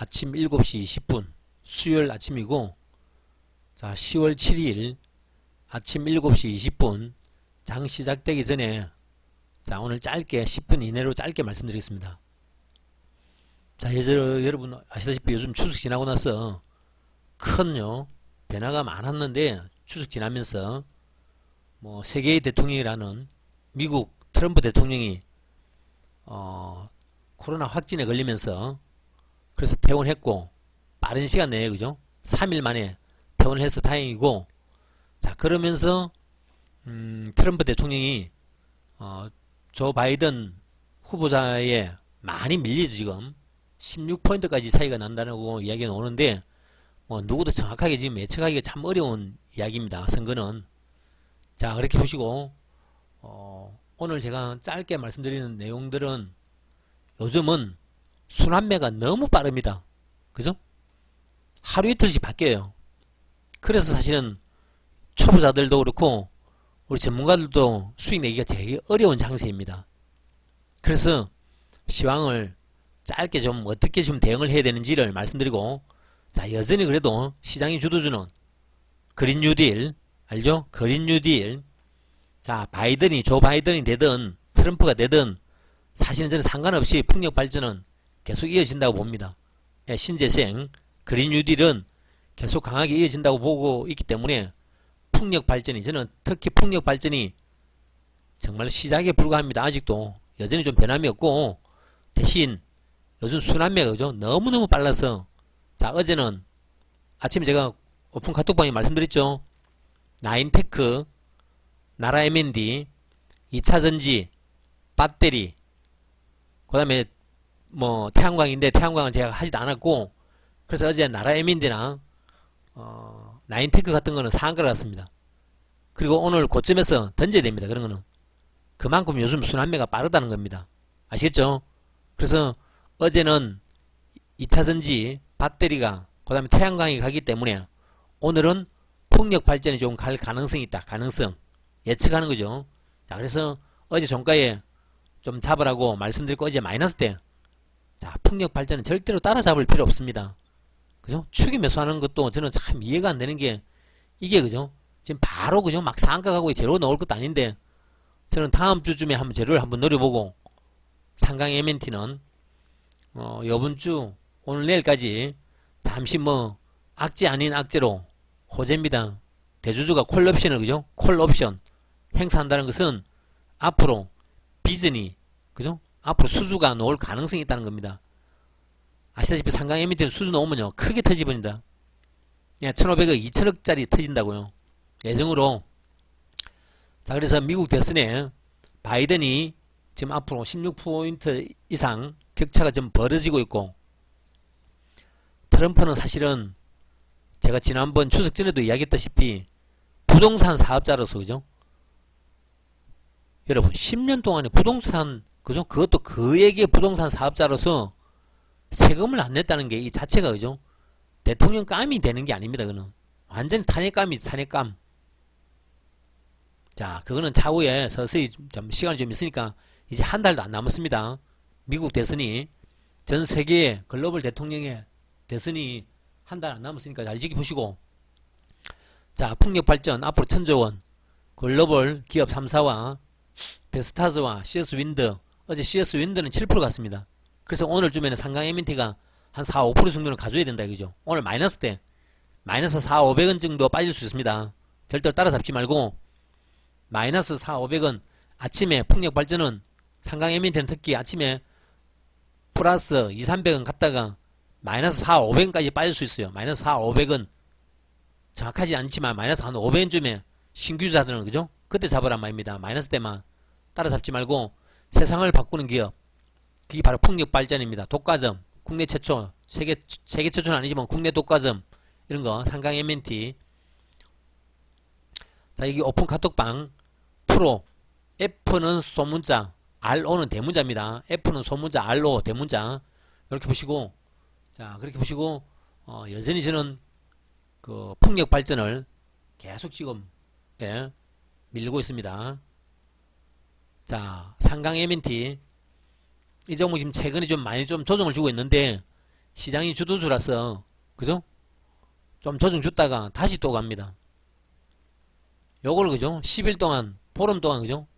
아침 7시 20분 수요일 아침이고 자 10월 7일 아침 7시 20분 장 시작되기 전에 자 오늘 짧게 10분 이내로 짧게 말씀드리겠습니다. 자 예전 여러분 아시다시피 요즘 추석 지나고 나서 큰요 변화가 많았는데 추석 지나면서 뭐 세계의 대통령이라는 미국 트럼프 대통령이 어, 코로나 확진에 걸리면서 그래서 퇴원했고 빠른 시간 내에 그죠? 3일 만에 퇴원을 해서 다행이고 자 그러면서 음, 트럼프 대통령이 어, 조 바이든 후보자에 많이 밀리죠 지금 16포인트까지 차이가 난다고 이야기가 나오는데 뭐 누구도 정확하게 지금 예측하기가 참 어려운 이야기입니다 선거는 자 그렇게 보시고 어, 오늘 제가 짧게 말씀드리는 내용들은 요즘은 순환매가 너무 빠릅니다. 그죠? 하루 이틀씩 바뀌어요. 그래서 사실은 초보자들도 그렇고 우리 전문가들도 수익 내기가 되게 어려운 장세입니다. 그래서 시황을 짧게 좀 어떻게 좀 대응을 해야 되는지를 말씀드리고 자 여전히 그래도 시장이 주도주는 그린 뉴딜 알죠? 그린 뉴딜 자 바이든이 조 바이든이 되든 트럼프가 되든 사실은 저는 상관없이 풍력 발전은 계속 이어진다고 봅니다. 예, 신재생 그린 뉴딜은 계속 강하게 이어진다고 보고 있기 때문에 풍력 발전이 저는 특히 풍력 발전이 정말 시작에 불과합니다. 아직도 여전히 좀 변함이 없고 대신 요즘 순환매가 그죠? 너무너무 빨라서 자 어제는 아침에 제가 오픈 카톡방에 말씀드렸죠. 나인테크, 나라 M&D, 2차전지, 배터리 그 다음에 뭐 태양광인데 태양광은 제가 하지도 않았고 그래서 어제 나라 M&D나 어, 나인테크 같은 거는 상한가를 갔습니다. 그리고 오늘 고점에서 던져야 됩니다. 그런 거는 그만큼 요즘 순환매가 빠르다는 겁니다. 아시겠죠? 그래서 어제는 2차전지 배터리가 그 다음에 태양광이 가기 때문에 오늘은 풍력 발전이 좀 갈 가능성이 있다. 가능성 예측하는 거죠. 자 그래서 어제 종가에 좀 잡으라고 말씀드렸고 어제 마이너스 때 자, 풍력 발전은 절대로 따라잡을 필요 없습니다. 그죠? 추기 매수하는 것도 저는 참 이해가 안 되는 게 이게 그죠? 지금 바로 그죠? 막 상가 가고 제로 넣을 것도 아닌데 저는 다음 주쯤에 한번 제로를 한번 노려보고 상강 MNT는 어, 요번 주 오늘 내일까지 잠시 뭐 악재 아닌 악재로 호재입니다. 대주주가 콜옵션을 그죠? 콜옵션 행사한다는 것은 앞으로 비즈니 그죠? 앞으로 수주가 나올 가능성이 있다는 겁니다. 아시다시피 상강 에미트는 수주 나오면요 크게. 야, 1,500억, 2천억짜리 터진다고요. 예정으로. 자, 그래서 미국 대선에 바이든이 지금 앞으로 16포인트 이상 격차가 좀 벌어지고 있고, 트럼프는 사실은 제가 지난번 추석 전에도 이야기했다시피 부동산 사업자로서 그죠? 여러분 10년 동안에 부동산 그죠? 그것도 그에게 부동산 사업자로서 세금을 안 냈다는 게 이 자체가 그죠? 대통령 감이 되는 게 아닙니다. 그는 완전 탄핵감이 탄핵감. 자, 그거는 차후에 서서히 좀 시간이 좀 있으니까 이제 한 달도 안 남았습니다. 미국 대선이 전 세계 글로벌 대통령의 대선이 한 달 안 남았으니까 잘 지켜보시고 자, 풍력 발전 앞으로 천조 원 글로벌 기업 3사와 베스타즈와 시어스 윈드 어제 시어스 윈드는 7% 갔습니다. 그래서 오늘 쯤에는 상강 MNT가 한 4, 5% 정도는 가져야 된다 이거죠. 오늘 마이너스 때 마이너스 4, 500원 정도 빠질 수 있습니다. 절대로 따라잡지 말고 마이너스 4, 500원 아침에 풍력 발전은 상강 MNT는 특히 아침에 플러스 2, 300원 갔다가 마이너스 4, 500원까지 빠질 수 있어요. 마이너스 4, 500원 정확하지 않지만 마이너스 한 500원쯤에 신규자들은 그죠? 그때 잡으란 말입니다. 마이너스 때만 따라잡지 말고 세상을 바꾸는 기업 그게 바로 풍력 발전입니다. 독과점 국내 최초 세계 세계 최초는 아니지만 국내 독과점 이런 거 상강 MNT 자 여기 오픈 카톡방 프로 F는 소문자 RO는 대문자입니다. F는 소문자 RO 대문자 이렇게 보시고 자 그렇게 보시고 어, 여전히 저는 그 풍력 발전을 계속 지금 예, 밀고 있습니다. 자, 상강 MNT 이 종목 지금 최근에 좀 많이 좀 조정을 주고 있는데 시장이 주도주라서 그죠? 좀 조정 줬다가 다시 또 갑니다. 요걸 그죠? 10일 동안 보름 동안 그죠?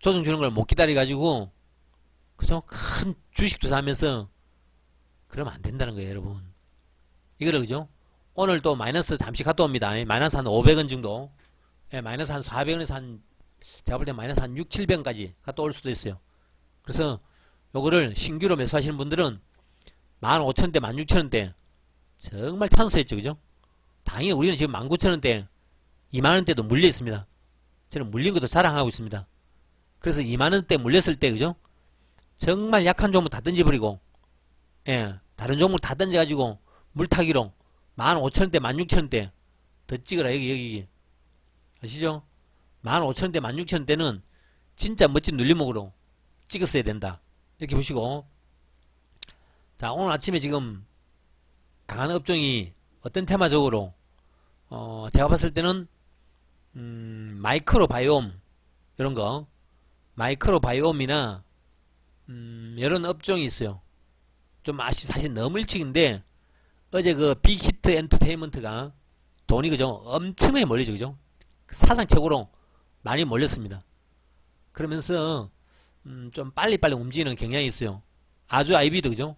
조정 주는 걸 못 기다려 가지고 그죠? 큰 주식도 사면서 그러면 안 된다는 거예요, 여러분. 이거를 그죠? 오늘 또 마이너스 잠시 갔다 옵니다. 마이너스 한 500원 정도. 예, 마이너스 한 400원에서 한 제가 볼 때 마이너스 한 6, 700원까지 갔다 올 수도 있어요. 그래서 요거를 신규로 매수하시는 분들은 15,000원대, 16,000원대 정말 찬스였죠. 그죠? 당연히 우리는 지금 19,000원대, 2만원대도 물려 있습니다. 저는 물린 것도 자랑하고 있습니다. 그래서 2만원대 물렸을 때, 그죠? 정말 약한 종목 다 던져버리고, 예, 다른 종목 다 던져가지고, 물타기로 15,000원대, 16,000원대 더 찍어라, 여기, 여기. 아시죠? 15,000원대, 16,000원대는 진짜 멋진 눌림목으로 찍었어야 된다. 이렇게 보시고, 자, 오늘 아침에 지금 강한 업종이 어떤 테마적으로, 어, 제가 봤을 때는, 음, 마이크로 바이옴, 이런 거, 마이크로 바이옴이나, 음, 이런 업종이 있어요. 좀 맛이 사실 너무 일찍인데, 어제 그 빅히트 엔터테인먼트가 돈이 그죠? 엄청나게 몰리죠, 그죠? 사상 최고로 많이 몰렸습니다. 그러면서, 음, 좀 빨리빨리 움직이는 경향이 있어요. 아주 아이비도, 그죠?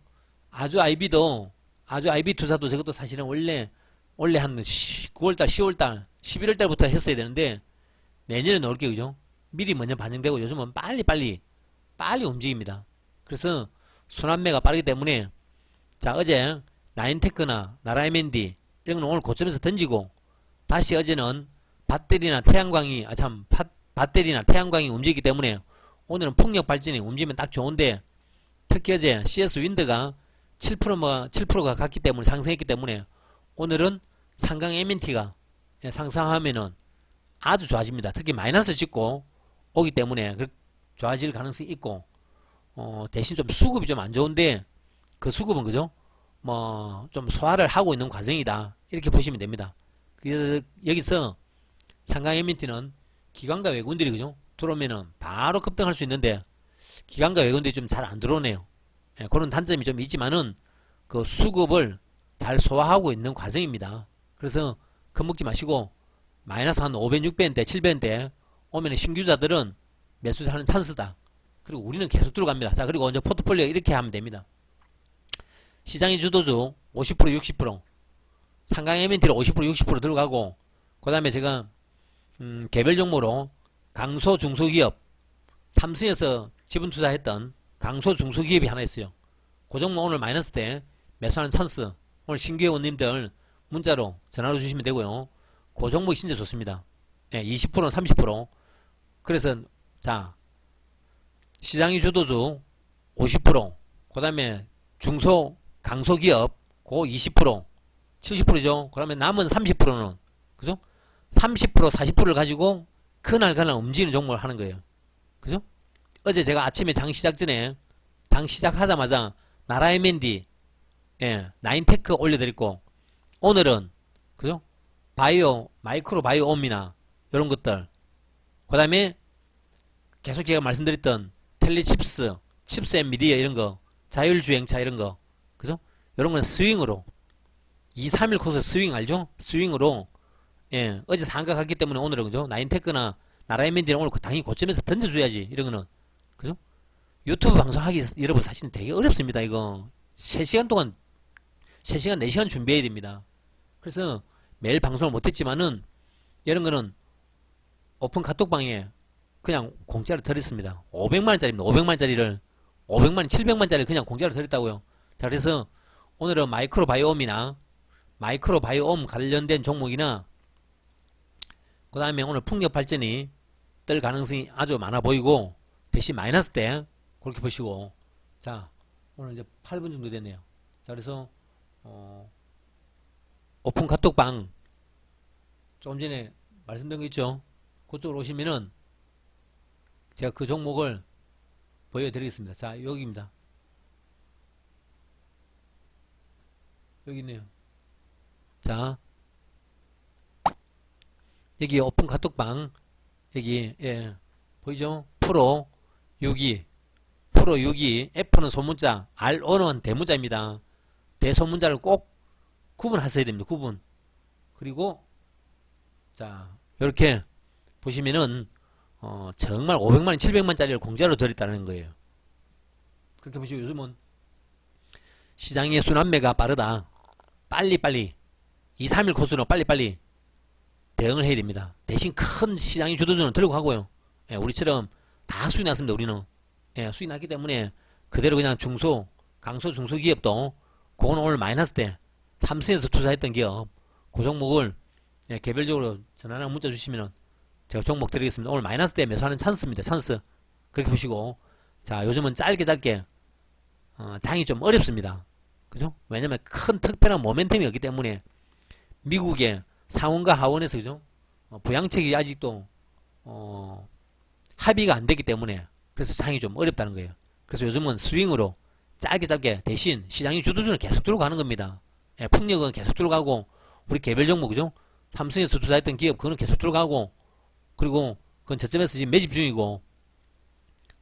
아주 아이비도, 아주 아이비 투자도 저것도 사실은 원래, 원래 한 9월달, 10월달, 11월달부터 했어야 되는데, 내년에 나올 게, 그죠? 미리 먼저 반영되고 요즘은 빨리빨리, 빨리 움직입니다. 그래서 순환매가 빠르기 때문에, 자, 어제, 나인테크나 나라이맨디, 이런 건 오늘 고점에서 던지고, 다시 어제는 배터리나 태양광이, 아 참, 배터리나 태양광이 움직이기 때문에, 오늘은 풍력 발전이 움직이면 딱 좋은데, 특히 어제 CS 윈드가 7%가 7%가 갔기 때문에 상승했기 때문에 오늘은 상강 MNT가 상승하면은 아주 좋아집니다. 특히 마이너스 찍고 오기 때문에 좋아질 가능성이 있고 어 대신 좀 수급이 좀 안 좋은데 그 수급은 그죠? 뭐 좀 소화를 하고 있는 과정이다. 이렇게 보시면 됩니다. 그래서 여기서 상강 MNT는 기관과 외국인들이 그죠? 들어오면은 바로 급등할 수 있는데 기관과 외국인들이 좀 잘 안 들어오네요. 예, 그런 단점이 좀 있지만은 그 수급을 잘 소화하고 있는 과정입니다. 그래서 겁먹지 마시고 마이너스 한 500, 600원대, 700원대 오면 신규자들은 매수하는 찬스다. 그리고 우리는 계속 들어갑니다. 자 그리고 이제 포트폴리오 이렇게 하면 됩니다. 시장의 주도주 50% 60% 상강 MNT로 50% 60% 들어가고 그 다음에 제가 음, 개별 종목으로 강소 중소기업 삼성에서 지분 투자했던 강소 중소기업이 하나 있어요. 그 종목 오늘 마이너스 때 매수하는 찬스 오늘 신규 회원님들 문자로 전화로 주시면 되고요. 그 종목이 진짜 좋습니다. 예, 20% 30% 그래서 자 시장이 주도주 50%그 다음에 중소 강소기업 그20% 70%죠. 그러면 남은 30%는 그죠? 30% 40%를 가지고 그날 그날 움직이는 종목을 하는 거예요. 그죠? 어제 제가 아침에 장 시작 전에 장 시작하자마자 나라의 맨디 예, 나인테크 올려드렸고 오늘은 그죠? 바이오 마이크로 바이오 옴이나 이런 것들 그 다음에 계속 제가 말씀드렸던 텔리칩스 칩스 앤 미디어 이런 거 자율주행차 이런 거 그죠? 이런 건 스윙으로 2, 3일 코스 스윙 알죠? 스윙으로 예, 어제 상가 갔기 때문에 오늘은 그죠? 나인테크나 나라의 맨디는 오늘 당연히 고점에서 던져줘야지 이런 거는 그죠? 유튜브 방송하기 여러분 사실은 되게 어렵습니다 이거. 3시간 동안 3시간 4시간 준비해야 됩니다. 그래서 매일 방송을 못했지만은 이런 거는 오픈 카톡방에 그냥 공짜로 드렸습니다. 500만원짜리입니다. 500만원짜리를. 500만 700만원짜리 그냥 공짜로 드렸다고요. 자 그래서 오늘은 마이크로 바이옴이나 마이크로 바이옴 관련된 종목이나 그 다음에 오늘 풍력 발전이 뜰 가능성이 아주 많아 보이고 대신 마이너스 때 그렇게 보시고. 자 오늘 이제 8분 정도 됐네요. 자 그래서 어, 오픈 카톡방 조금 전에 말씀드린 거 있죠? 그쪽으로 오시면은 제가 그 종목을 보여드리겠습니다. 자 여기입니다. 여기 있네요. 자 여기 오픈 카톡방 여기 예 보이죠 프로 62 프로 62 F는 소문자 RO는 대문자입니다 대소문자를 꼭 구분하셔야 됩니다. 구분. 그리고 자 이렇게 보시면은 어, 정말 500만, 700만짜리를 공짜로 드렸다는 거예요. 그렇게 보시고 요즘은 시장의 순환매가 빠르다. 빨리빨리 2, 3일 코스로 빨리빨리 대응을 해야 됩니다. 대신 큰 시장의 주도주는 들고 가고요. 예, 우리처럼 다 수익 났습니다. 우리는 예, 수익 났기 때문에 그대로 그냥 중소, 강소 중소기업도 그건 오늘 마이너스 때 삼성에서 투자했던 기업 그 종목을 예, 개별적으로 전화나 문자 주시면은 제가 종목 드리겠습니다. 오늘 마이너스 때 매수하는 찬스입니다. 찬스 그렇게 보시고 자 요즘은 짧게 짧게 어, 장이 좀 어렵습니다. 그죠? 왜냐면 큰 특별한 모멘텀이 없기 때문에 미국의 상원과 하원에서 그죠? 어, 부양책이 아직도 어, 합의가 안 되기 때문에 그래서 장이 좀 어렵다는 거예요. 그래서 요즘은 스윙으로 짧게 짧게 대신 시장이 주도주는 계속 들어가는 겁니다. 예, 풍력은 계속 들어가고 우리 개별 종목 그죠? 삼성에서 투자했던 기업 그거는 계속 들어가고 그리고 그건 저점에서 지금 매집 중이고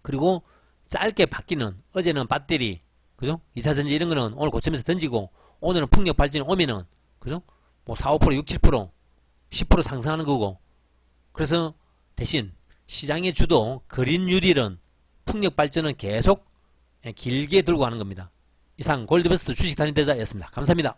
그리고 짧게 바뀌는 어제는 배터리 그죠? 2차 전지 이런 거는 오늘 고점에서 던지고 오늘은 풍력 발전이 오면은 그죠? 뭐 4, 5%, 6, 7% 10% 상승하는 거고 그래서 대신 시장의 주도 그린 유릴은 풍력 발전은 계속 예, 길게 들고 가는 겁니다. 이상 골드베스트 주식 단위 대자였습니다. 감사합니다.